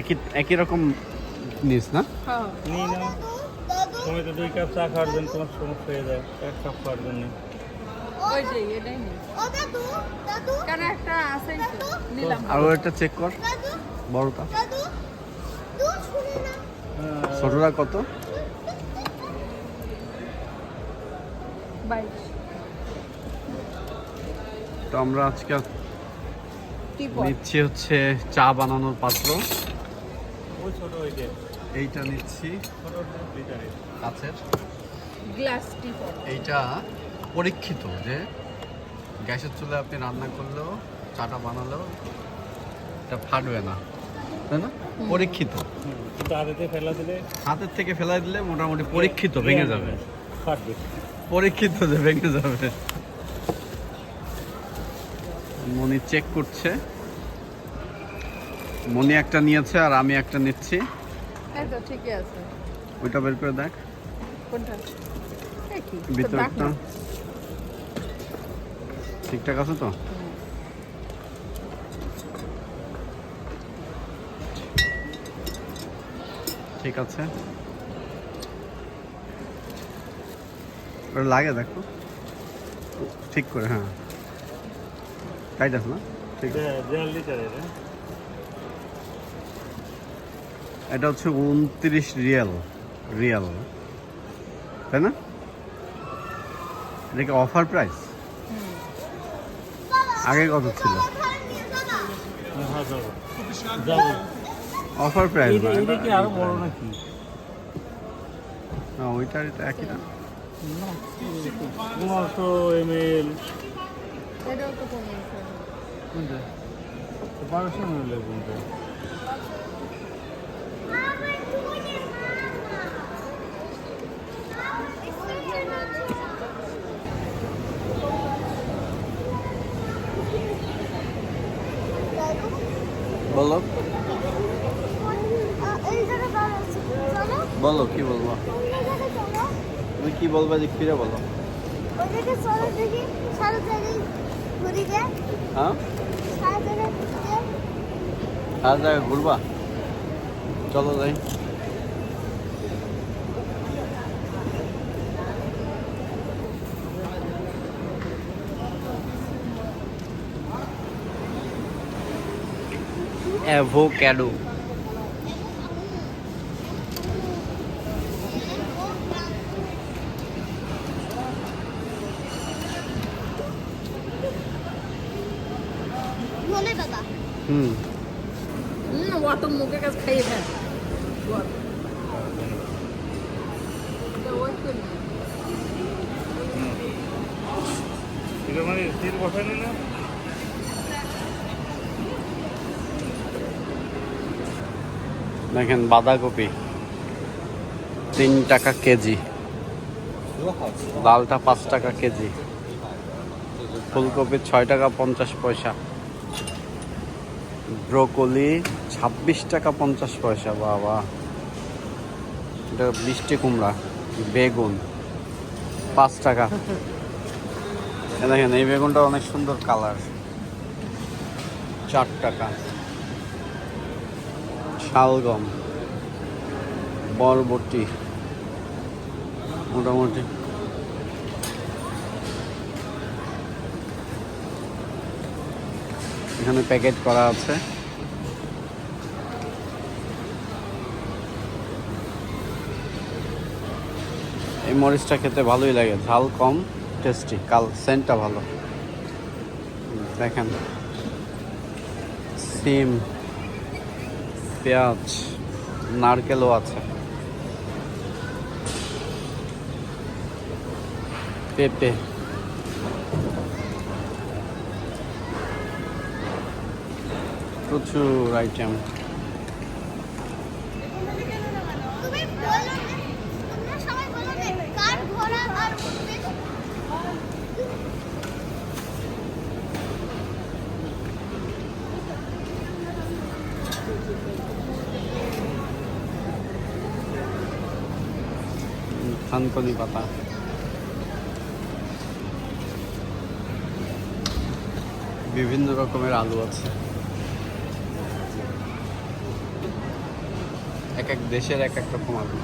একই একই রকম নিস না? হ্যাঁ। নিয়ে নাও। তুমি তো দুই কাপ চা খাওয়ার জন্য তোমার সমস্যা হয়ে যায় এক কাপ খাওয়ার জন্য। নেই আর একটা চেক কর। বড়টা। না ছোটটা কত? তো আমরা আজকে নিচ্ছি হচ্ছে চা বানানোর পাত্র। ওই ছোট ওইটা এইটা নিচ্ছি। ছোট কাছের। গ্লাস টিপট এইটা পরীক্ষিত যে গ্যাসের চুলে আপনি রান্না করলেও চাটা বানালেও এটা ফাটবে না। তাই না? পরীক্ষিত। ফেলা দিলে হাতের থেকে ফেলাই দিলে মোটামুটি পরীক্ষিত ভেঙে যাবে। ফাটবে। পরীক্ষিত যে ভেঙে যাবে। মনি চেক করছে। মনি একটা নিয়েছে আর আমি একটা নিচ্ছি। এই তো ঠিকই আছে। ওইটা বের করে দেখ। কোনটা? এই কি? তো ভিতরটা। ঠিকঠাক আছে তো? ঠিক আছে। ওটা লাগে দেখো। ঠিক করে হ্যাঁ। টাইট আছে না? ঠিক আছে দেড় লিটারের এটা হচ্ছে উনত্রিশ রিয়াল রিয়াল। তাই না? এটা কি অফার প্রাইস? আগে কত ছিল? অফার প্রাইস কি আরও বড় নাকি? না ওইটার এটা একই না পনেরোশো এম এল বারোশো এম কোনটা? দাদু বলো এই জায়গায় দাঁড়াচ্ছি চলো বলো কি বলব অন্য জায়গায় চলো তুমি কি বলবা যে ফিরে বলো ওইদিকে চলো দেখি সারা জায়গায় ঘুরি গে হ্যাঁ সারা জায়গায় ঘুরি গে আর জায়গায় ঘুরবা चलो भाई एवोकेडो हम्म। वो तो मुके का खाई है? মানে দেখেন বাঁধাকপি, তিন টাকা কেজি। লালটা পাঁচ টাকা কেজি। ফুলকপি ছয় টাকা পঞ্চাশ পয়সা। ব্রোকলি ছাব্বিশ টাকা পঞ্চাশ পয়সা, বাবা। এটা মিষ্টি কুমড়া, বেগুন, পাঁচ টাকা। দেখেন, এই বেগুনটা অনেক সুন্দর কালার। চার টাকা শালগম। বরবটি। মোটামুটি। এখানে প্যাকেট করা আছে। এই মরিচটা খেতে ভালোই লাগে, ঝাল কম। টেস্টি কাল সেন্টটা ভালো। দেখেন সিম পেঁয়াজ নারকেলও আছে। পেঁপে। প্রচুর আইটেম তুমি বলো না তোমরা সবাই বলো না কার ঘোড়া আর উঠবে থানকনি পাতা বিভিন্ন রকমের আলু আছে। এক এক দেশের এক এক রকম আলু।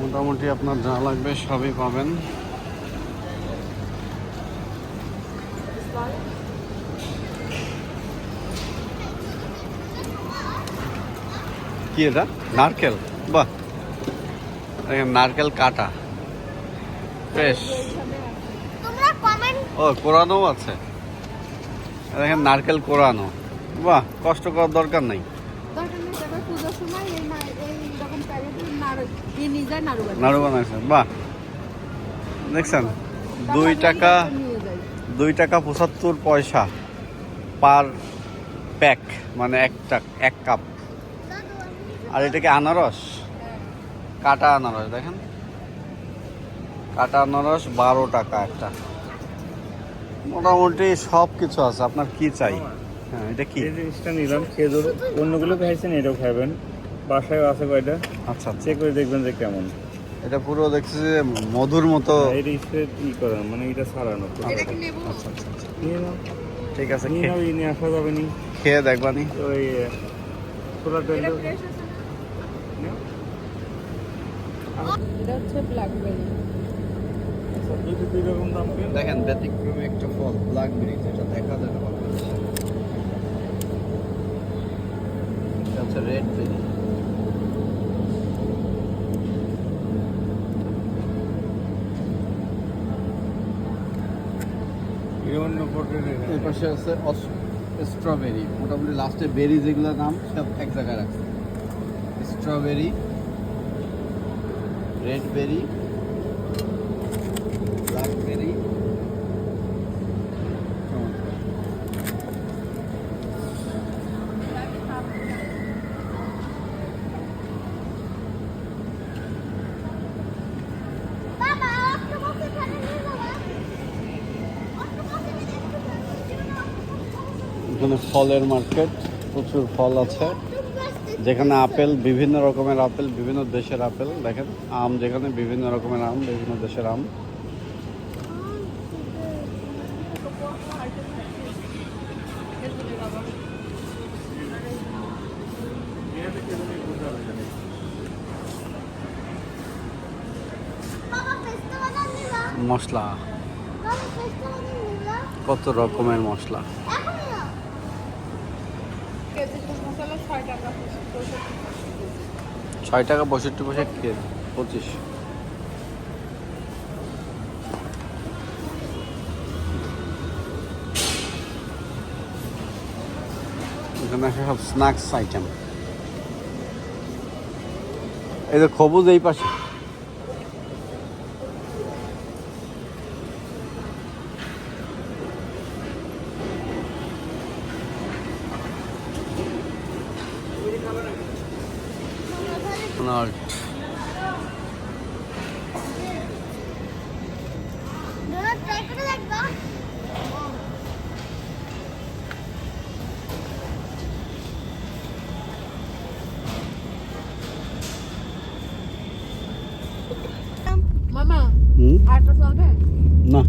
মোটামুটি আপনার যা লাগবে সবই পাবেন। কি এটা? নারকেল? বাহ। নারকেল কাটা। কমেন্ট ও কোরানো আছে। দেখেন নারকেল কোরানো বাহ কষ্ট করার দরকার নাই। নাড়ু বাহ। দেখছেন? দুই টাকা দুই টাকা পঁচাত্তর পয়সা পার প্যাক মানে এক টাক এক কাপ। আর এটা কি আনারস? কাটা আনারস দেখেন। কাটা আনারস বারো টাকা একটা। মোটামুটি সব কিছু আছে। আপনার কি চাই? হ্যাঁ এটা কি? জিনিসটা নিলাম খেজুর। অন্যগুলো খাইছেন এটাও খাবেন বাসায় আছে কয়টা? আচ্ছা আচ্ছা। চেক করে দেখবেন যে কেমন। এটা পুরো দেখছি যে মধুর মতো। এটা স্প্রে ই করেন মানে এটা সারানো এটা কি নেব আচ্ছা আচ্ছা আচ্ছা। নিয়ে ঠিক আছে নিয়ে আসা যাবে নি। খেয়ে দেখবানি। ওই ছোলা তেল এটা ফ্রেশ আছে না এটা হচ্ছে দেখেন, ব্যতিক্রমী একটা ফল ব্ল্যাকবেরি যেটা দেখা যায় না পাশে আছে স্ট্রবেরি মোটামুটি লাস্টে বেরি যেগুলোর নাম, সব এক জায়গায় রাখছে। স্ট্রবেরি রেড বেরি ব্ল্যাকবেরি এখানে ফলের মার্কেট প্রচুর ফল আছে। যেখানে আপেল, বিভিন্ন রকমের আপেল, বিভিন্ন দেশের আপেল, দেখেন, আম যেখানে বিভিন্ন রকমের আম, বিভিন্ন দেশের আম। মশলা। কত রকমের মশলা। কেজি ছয় টাকা ছয় টাকা পঁয়ষট্টি পয়সা কে পঁচিশ। এখানে সব স্ন্যাক্স আইটেম এই যে খবুজ এই পাশে। Ronald. ডোনাট ট্রাই করে দেখবা মামা হুম আটটা চলবে না